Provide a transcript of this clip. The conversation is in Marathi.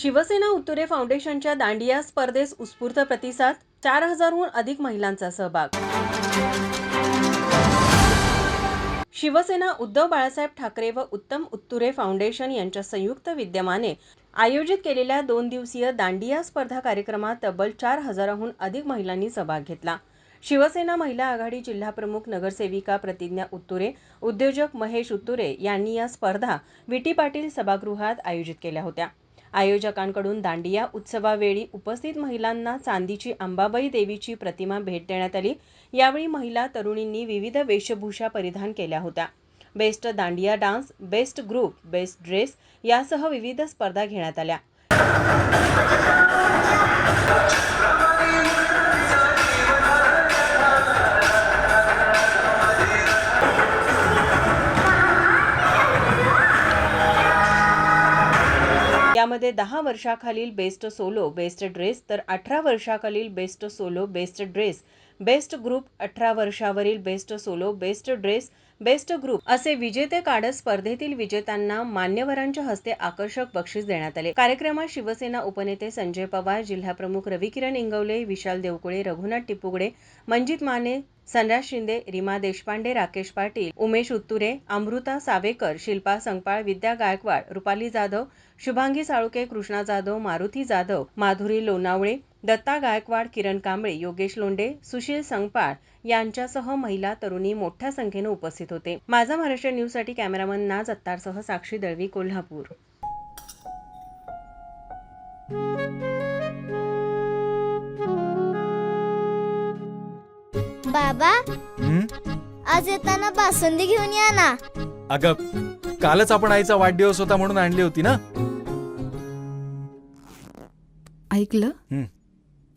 शिवसेना उत्तुरे फाउंडेशनच्या दांडिया स्पर्धेस उत्स्फूर्त प्रतिसाद चार हजारहून अधिक महिलांचा सहभाग. शिवसेना उद्धव बाळासाहेब ठाकरे व उत्तम उत्तुरे फाउंडेशन यांच्या संयुक्त विद्यमाने आयोजित केलेल्या दोन दिवसीय दांडिया स्पर्धा कार्यक्रमात तब्बल चार हजाराहून अधिक महिलांनी सहभाग घेतला. शिवसेना महिला आघाडी जिल्हाप्रमुख नगरसेविका प्रतिज्ञा उत्तुरे उद्योजक महेश उत्तुरे यांनी या स्पर्धा विटी पाटील सभागृहात आयोजित केल्या होत्या. आयोजकांकडून दांडिया उत्सवावेळी उपस्थित महिलांना चांदीची अंबाबाई देवीची प्रतिमा भेट देण्यात आली. यावेळी महिला तरुणींनी विविध वेशभूषा परिधान केल्या होत्या. Best dandiya dance best group best dress यासह विविध स्पर्धा घेण्यात आल्या. यामध्ये दहा वर्षाखालील बेस्ट सोलो बेस्ट ड्रेस तर अठरा वर्षाखालील best solo best dress best group अठरा वर्षावरील best solo best dress best group असे विजेते काढत स्पर्धेतील विजेत्यांना मान्यवरांच्या हस्ते आकर्षक बक्षीस देण्यात आले. कार्यक्रमात शिवसेना उपनेते संजय पवार जिल्हाप्रमुख रविकिरण इंगवले विशाल देवकुळे रघुनाथ टिपुगडे मंजित माने संराज शिंदे रीमा देशपांडे राकेश पाटील उमेश उत्तुरे अमृता सावेकर शिल्पा संगपाळ विद्या गायकवाड रुपाली जाधव शुभांगी साळुके कृष्णा जाधव मारुती जाधव माधुरी लोणावळे दत्ता गायकवाड किरण कांबळे योगेश लोंढे सुशील संगपाळ यांच्यासह महिला तरुणी मोठ्या संख्येनं उपस्थित होते. माझा महाराष्ट्र न्यूजसाठी कॅमेरामन नाज अत्तारसह साक्षी दळवी कोल्हापूर. बाबा हं? आज येताना बासुंदी घेऊन या ना. अगं कालच आपण आईचा वाढदिवस होता म्हणून आणली होती ना? ऐकलं? हं.